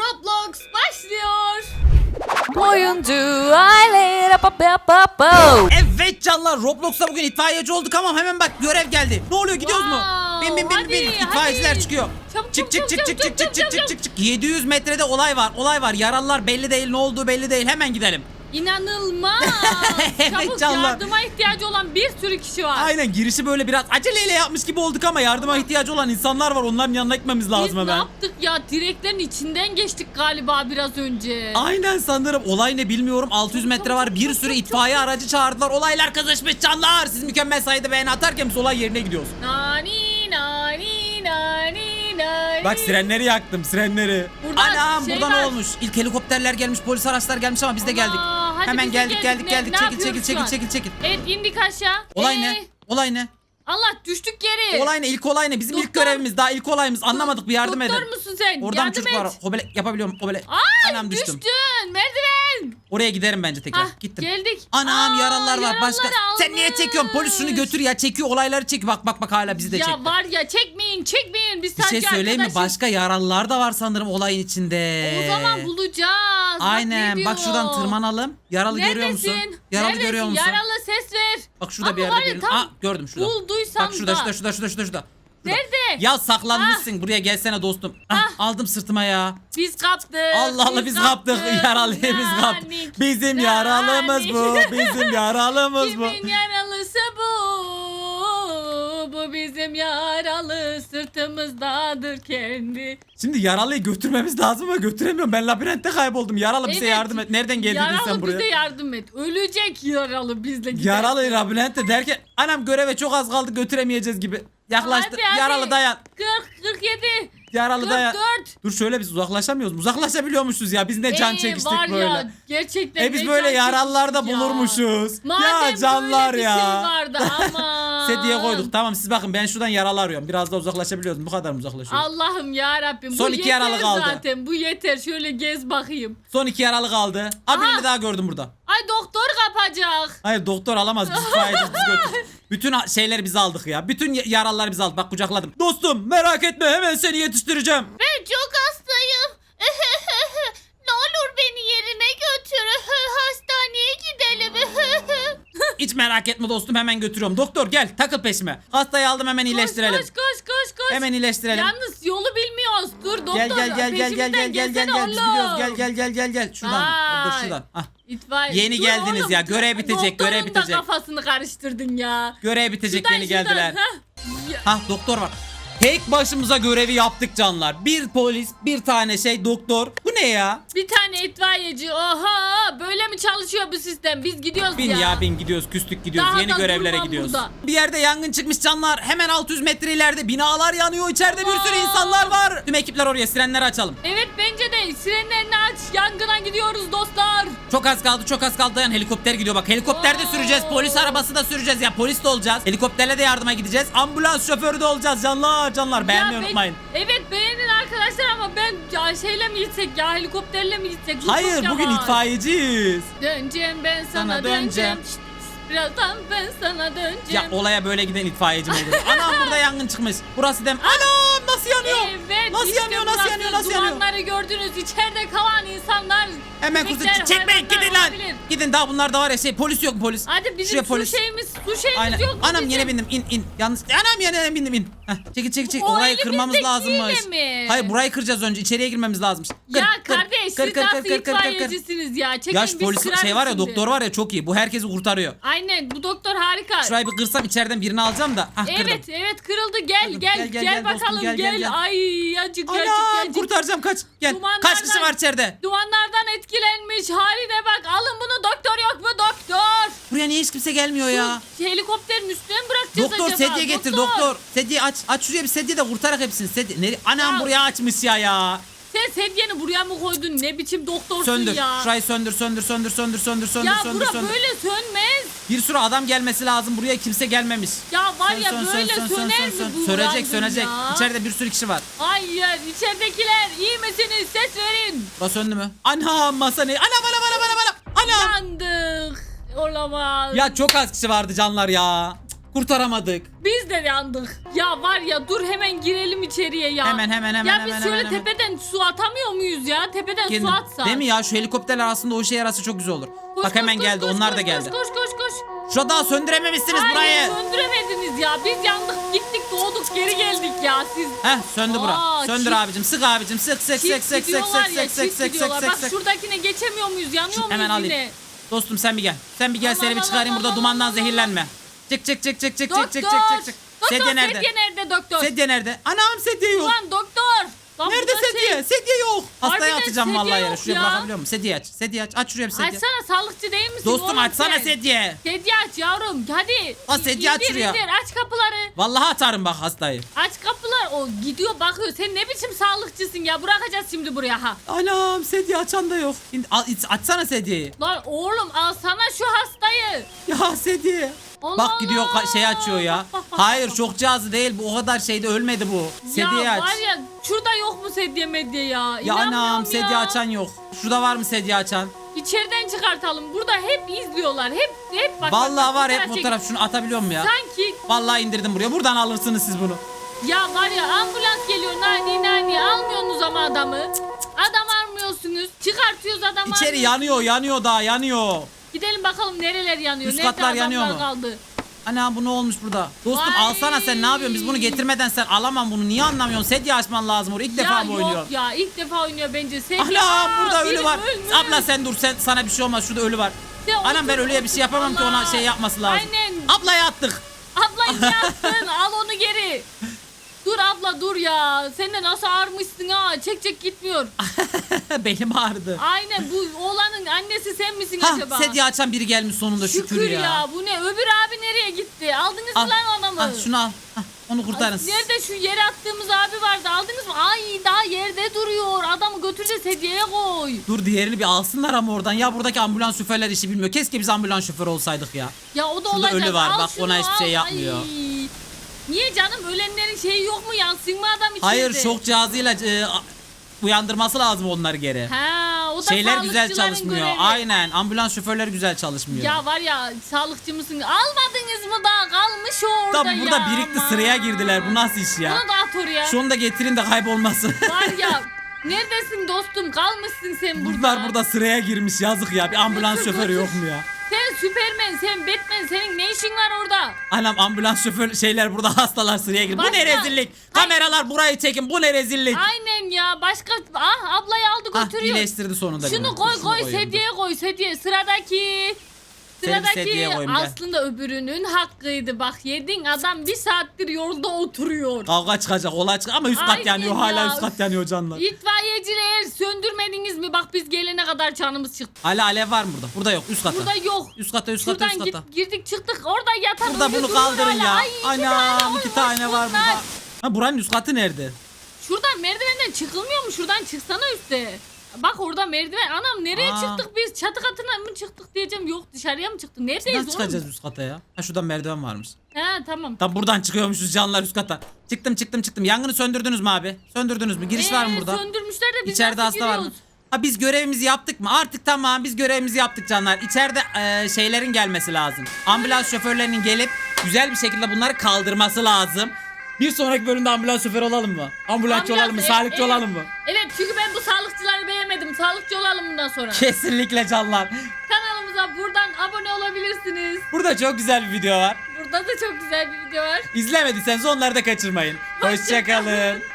Roblox başlıyor. Oyuncu aile. Evet canlar Roblox'ta bugün itfaiyeci olduk ama hemen bak görev geldi. Ne oluyor gidiyoruz mu? Bin bin bin bin. İtfaiyeciler çıkıyor. Çabuk, Çık çık çık çık çık çık çık çık çık. 700 metrede olay var. Olay var. Yaralılar belli değil. Ne olduğu belli değil. Hemen gidelim. İnanılmaz. Evet, Çabuk canlar. yardıma ihtiyacı olan bir sürü kişi var. Aynen girişi böyle biraz aceleyle yapmış gibi olduk ama yardıma ihtiyacı olan insanlar var. Onların yanına gitmemiz Biz lazım ne hemen. yaptık ya? Direklerin içinden geçtik galiba biraz önce. Aynen sanırım. Olay ne bilmiyorum. 600 metre var. Bir sürü itfaiye aracı çağırdılar. Olaylar kızışmış canlar. Siz mükemmel sayıda beğeni atarken biz olay yerine gidiyoruz. Nani nani nani nani. Bak sirenleri yaktım sirenleri. Buradan Anam şey buradan var. olmuş. İlk helikopterler gelmiş, polis araçlar gelmiş ama biz de geldik. Hadi Hemen biz de geldik geldik Ne- geldik. ne Çekil çekil yapıyoruz şu çekil an? çekil çekil. Evet indik aşağı. Olay Ee, ne? Olay ne? Allah düştük geri. Olay ne? İlk olay ne? Bizim ilk Doktor- görevimiz daha ilk olayımız. Anlamadık bir yardım Doktor edin. musun sen? Oradan Yardım çocuk var. et. Hobele yapabiliyorum. Hobele. Ay Anam düştüm. düştün. Merdiven. Oraya giderim bence tekrar. Hah, Gittim. Geldik. Anam Aa, yaralılar var. Başka. yaralılar Sen niye çekiyorsun? Polis şunu almış. götür ya. Çekiyor olayları çek. Bak bak bak hala bizi de Ya çekti. var ya çekmeyin çekmeyin. Biz Bir şey söyleyeyim mi? arkadaşız. Başka yaralılar da var sanırım olayın içinde. O zaman bulacağız. Bak Aynen. ne Bak diyor. şuradan tırmanalım. Yaralı görüyor musun? Neredesin? Yaralı Neredesin? görüyor musun? Yaralı ses ver. Bak şurada Ama bir var yerde ya, birini. tam Aa gördüm şurada. Bulduysam Bak şurada da. şurada şurada şurada şurada. Nerede? Ya saklanmışsın. Buraya gelsene dostum. Ah, Ah. aldım sırtıma ya. Biz kaptık. Allah Allah biz kaptık. Yaralıyı biz kaptık. Nanik, Bizim yaralımız nanik. bu. Bizim yaralımız bu. Kimin yaralısı bu? Bu bizim yaralı sırtımızdadır kendi. Şimdi yaralıyı götürmemiz lazım ama götüremiyorum. Ben labirentte kayboldum. Yaralı bize Evet, yardım et. Nereden geldin Yaralı sen buraya? bize yardım et. Ölecek yaralı bizle gider. Yaralı labirentte derken anam göreve çok az kaldı götüremeyeceğiz gibi. Yaklaştı. Hadi, hadi. Yaralı dayan. 40, 47, Yaralı dayan. 44. Dur şöyle biz uzaklaşamıyoruz. Uzaklaşabiliyormuşuz ya. Biz ne can Ee, çekiştik var böyle. Ya, gerçekten E biz ne böyle can yaralılar da çekiştik ya. bulurmuşuz. Madem ya canlar böyle bir ya. şey vardı ama. Sediye koyduk. Tamam siz bakın ben şuradan yaralı arıyorum. Biraz da uzaklaşabiliyoruz. Bu kadar mı uzaklaşıyoruz? Allah'ım ya Rabbim. Son bu iki yeter yaralı kaldı. zaten. Bu yeter. Şöyle gez bakayım. Son iki yaralı kaldı. Aha. birini daha gördüm burada. Ay doktor kapacak. Hayır doktor alamaz. Biz itfaiyeciyiz, biz götür. Bütün ha- şeyleri biz aldık ya. Bütün y- yaralıları biz aldık. Bak kucakladım. Dostum merak etme hemen seni yetiştireceğim. Ben Hiç merak etme dostum hemen götürüyorum. Doktor gel takıl peşime. Hastayı aldım hemen iyileştirelim. Koş koş koş koş. Hemen iyileştirelim. Yalnız yolu bilmiyoruz. Dur doktor. Gel gel gel gel gel gel gel gel. Biz biliyoruz. Gel gel gel gel gel. Şuradan. Aa. Dur şuradan. Ah. İtfaiye. Yeni Dur geldiniz oğlum, ya. Görev bitecek, doktorun görev bitecek. da kafasını karıştırdın ya. Görev bitecek Şuradan, yeni şuradan, geldiler. ha. Ya- doktor var. Tek başımıza görevi yaptık canlar. Bir polis, bir tane şey doktor ne ya? Bir tane itfaiyeci. Oha böyle mi çalışıyor bu sistem? Biz gidiyoruz Bin ya. ya, bin gidiyoruz küstük gidiyoruz. Daha Yeni da görevlere durmam gidiyoruz. burada. Bir yerde yangın çıkmış canlar. Hemen 600 metre ileride binalar yanıyor. İçeride bir sürü insanlar var. Tüm ekipler oraya sirenleri açalım. Evet bence de sirenlerini aç. Yangına gidiyoruz dostlar. Çok az kaldı çok az kaldı dayan helikopter gidiyor bak helikopterde Oo. süreceğiz polis arabası da süreceğiz ya polis de olacağız helikopterle de yardıma gideceğiz ambulans şoförü de olacağız canlar canlar beğenmeyi Ya ben- unutmayın Evet beğenin arkadaşlar ama ben ya şeyle mi gitsek ya helikopterle mi gitsek? Çok hayır bugün yavaş. itfaiyeciyiz Döneceğim ben sana, Sana döneceğim. döneceğim. Şşt, Birazdan ben sana döneceğim. ya olaya böyle giden itfaiyeci mi olur anam burada yangın çıkmış burası dem anam nasıl yanıyor Evet, nasıl işte yanıyor nasıl burası. yanıyor nasıl yanıyor Dumanları gördünüz içeride kalan insanlar. hemen köpekler, çekmeyin hayvanlar gidin lan olabilir. gidin daha bunlar da var ya şey polis yok polis Hadi bizim Şuraya su polis. şeyimiz, su şeyimiz Aynen. yok mu Anam bizim? yine bindim in in. Yalnız anam yine bindim in. Heh, çekil çekil çekil. O Orayı kırmamız lazımmış. mi? Hayır burayı kıracağız önce. İçeriye girmemiz lazımmış. Kır, Ya kır, kardeş kır, siz kır, nasıl kır, kır, kır, kır, kır. itfaiyecisiniz ya? Çekin Ya şu biz polis kırarız şey var ya şimdi. doktor var ya çok iyi. Bu herkesi kurtarıyor. Aynen bu doktor harika. Şurayı bir kırsam içeriden birini alacağım da. Ah kırdım. Evet evet kırıldı gel Kırdım. gel Gel, bakalım gel, gel, gel. Ay yacık yacık Anam yacık. kurtaracağım kaç. Gel. Dumanlardan- Kaç kişi var içeride? Dumanlardan etkilenmiş haline bak alın bunu doktor yok mu doktor? Buraya niye hiç kimse gelmiyor ya? Bu Helikopterin üstüne mi bırakacağız Doktor acaba? sedye getir doktor. Sedye aç. Aç şuraya bir sedye de kurtarak hepsini. Sedye. Nere? Anam Ya. buraya açmış ya ya. Sen sedyeni buraya mı koydun ne biçim doktorsun Söndür. ya? Şurayı söndür söndür söndür söndür söndür söndür ya söndür bura söndür. böyle sönmez. Bir sürü adam gelmesi lazım. Buraya kimse gelmemiş. Ya var ya sön, böyle sön, sön, söner sön, mi sön. bu Sönecek sönecek. ya? İçeride bir sürü kişi var. Hayır içeridekiler iyi misiniz ses verin. Burası söndü mü? Ana masa ne? Anam anam anam anam anam. Anam. Yandık. Olamaz. Ya çok az kişi vardı canlar ya. Kurtaramadık. Biz de yandık. Ya var ya dur hemen girelim içeriye ya. Hemen, hemen, hemen, Ya biz hemen, şöyle hemen, hemen. tepeden su atamıyor muyuz ya? Tepeden Gelin. su atsak. Değil mi ya şu helikopterler aslında o işe yarasa çok güzel olur. Koş, Bak hemen koş, geldi koş, onlar koş, da geldi. Koş koş koş koş. Şurada daha söndürememişsiniz Hayır burayı. söndüremediniz ya. Biz yandık gittik doğduk geri geldik ya. Siz Heh söndü bura. Aa, Söndür çift- abicim sık abicim sık sık sık çift sık sık gidiyorlar sık ya sık sık çift sık sık gidiyorlar. sık Bak sık. şuradakine geçemiyor muyuz? Yanıyor Şu- muyuz hemen alayım. yine? Dostum sen bir gel. Sen bir gel Aman, seni bir aman, çıkarayım aman, burada aman, dumandan aman. zehirlenme. Çık çık çık çık çık Doktor. çık çık çık çık çık. Doktor Sedye nerede? sedye nerede doktor? Sedye nerede? Anam sedye yok. Ulan doktor. Lan Nerede burada sedye? şey- Sedye yok. Hastaya Harbiden atacağım sedye vallahi yere. yok Şuraya ya. bırakabiliyor musun? Sedye aç. Sedye aç. Aç şuraya bir sedye. Açsana sağlıkçı değil misin? Dostum oğlum açsana sen? sedye. Sedye aç yavrum hadi. Lan sedye aç İndir, şuraya. indir, aç kapıları. Vallahi atarım bak hastayı. Aç kapılar. O gidiyor bakıyor. Sen ne biçim sağlıkçısın ya? Bırakacağız şimdi buraya ha. Anam sedye açan da yok. İn- al- iç- Açsana sedyeyi. Lan oğlum alsana şu hastayı. Ya sedye. Allah Bak gidiyor ka- şey açıyor ya. Hayır çok cihazı değil bu o kadar şeyde ölmedi bu. Sedyeyi ya aç. var ya şurada yok mu sedye medye ya? Ya anam İnanmıyorum sedye ya. açan yok. Şurada var mı sedye açan? İçeriden çıkartalım. Burada hep izliyorlar. Hep hep bak. Vallahi bak, var hep fotoğraf çek- fotoğraf şunu atabiliyor mu ya? Sanki Vallahi indirdim buraya. Buradan alırsınız siz bunu. ya var ya ambulans geliyor nani nani almıyorsunuz ama adamı. Adam almıyorsunuz. Çıkartıyoruz adamı. İçeri almıyorsunuz. yanıyor, yanıyor daha yanıyor. Gidelim bakalım nereler yanıyor. Üst Nerede katlar yanıyor adamlar mu? kaldı. Ana bu ne olmuş burada? Dostum Vay. alsana sen ne yapıyorsun? Biz bunu getirmeden sen alamam bunu. Niye anlamıyorsun? Sedye açman lazım oraya. İlk defa mı yok oynuyor? ya ilk defa oynuyor bence. Sen Anam burada ölü var. Abla sen dur sen sana bir şey olmaz. Şurada ölü var. Sen Anam ben otur, ölüye bir şey yapamam ki ona Allah. şey yapması lazım. Aynen. Ablaya attık. Abla ne yaptın? Al onu geri. Dur abla dur ya. Sen de nasıl ağrımışsın ha? Çek çek gitmiyor. Belim ağrıdı. Aynen bu oğlanın annesi sen misin Ha acaba? sedye açan biri gelmiş sonunda şükür, ya. Bu ne? Öbür abi nereye gitti? Aldınız Al, mı lan adamı? al şunu al. Hah, onu kurtarın. Ay, Nerede şu yere attığımız abi vardı? Aldınız mı? Ay daha yerde duruyor. Adamı götür de sedyeye koy. Dur diğerini bir alsınlar ama oradan. Ya buradaki ambulans şoförler işi bilmiyor. Keşke biz ambulans şoförü olsaydık ya. Ya o da Şurada olacak. ölü var, Al bak şunu, ona hiçbir şey yapmıyor. Ay. Niye canım? Ölenlerin şeyi yok mu? Yansın mı adam içeride? Hayır şok cihazıyla e, uyandırması lazım onları geri. Ha, o da Şeyler güzel sağlıkçıların çalışmıyor. görevi. Aynen. Ambulans şoförleri güzel çalışmıyor. Ya var ya sağlıkçı mısın? Almadınız mı daha? Kalmış o orada Tabii burada ya. birikti aman. sıraya girdiler. Bu nasıl iş ya? Bunu da at oraya. Şunu da getirin de kaybolmasın. Var ya neredesin dostum? Kalmışsın sen burada. Bunlar burada sıraya girmiş yazık ya. Bir ambulans Götür, şoförü götür. yok mu ya? Süpermen, sen Batman, senin ne işin var orada? Anam ambulans şoför şeyler burada hastalar sıraya girmiş. Bu ne rezillik? Ay- Kameralar burayı çekin. Bu ne rezillik? Aynen ya başka ah ablayı aldı Ah götürüyor. iyileştirdi sonunda. Şunu koy Şunu koy koyayım, dur. sedyeye koy sedye sıradaki. Sıradaki gel. aslında öbürünün hakkıydı bak yedin adam bir saattir yolda oturuyor. Kavga çıkacak, olay çıkacak ama üst kat Aynen yanıyor. Hala üst kat yanıyor canlar. İtfaiyeciler söndürmediniz mi? Bak biz gelene kadar canımız çıktı. Hala alev var mı burada? Burada yok. Üst kata. Burada yok. Üst kata, üst kata, Şuradan üst git, kata. girdik çıktık orada yatan Burada ölü bunu kaldırın hala. ya. Ay, iki tane Anam iki olmuş tane var bunlar. burada. Ha buranın üst katı nerede? Şuradan merdivenden çıkılmıyor mu? Şuradan çıksana üstte. Bak orada merdiven. Anam nereye Aa. çıktık biz? Çatı katına mı çıktık diyeceğim. Yok dışarıya mı çıktık? Neredeyiz Nasıl oğlum? çıkacağız üst kata ya? Ha şuradan merdiven varmış. Ha tamam. Tam buradan çıkıyormuşuz canlar üst kata. Çıktım çıktım çıktım. Yangını söndürdünüz mü abi? Söndürdünüz mü? Giriş var mı Ee, burada? Söndürmüşler de biz İçeride nasıl hasta var mı? giriyoruz? Ha biz görevimizi yaptık mı? Artık tamam biz görevimizi yaptık canlar. İçeride e, şeylerin gelmesi lazım. Ambulans şoförlerinin gelip güzel bir şekilde bunları kaldırması lazım. Bir sonraki bölümde ambulans şoförü olalım mı? Ambulansçı Ambulans- olalım mı? e- Sağlıkçı evet. olalım mı? Evet çünkü ben bu sağlıkçıları beğenmedim. Sağlıkçı olalım bundan sonra. Kesinlikle canlar. Kanalımıza buradan abone olabilirsiniz. Burada çok güzel bir video var. Burada da çok güzel bir video var. İzlemediyseniz onları da kaçırmayın. Hoşça kalın. Hoşçakalın.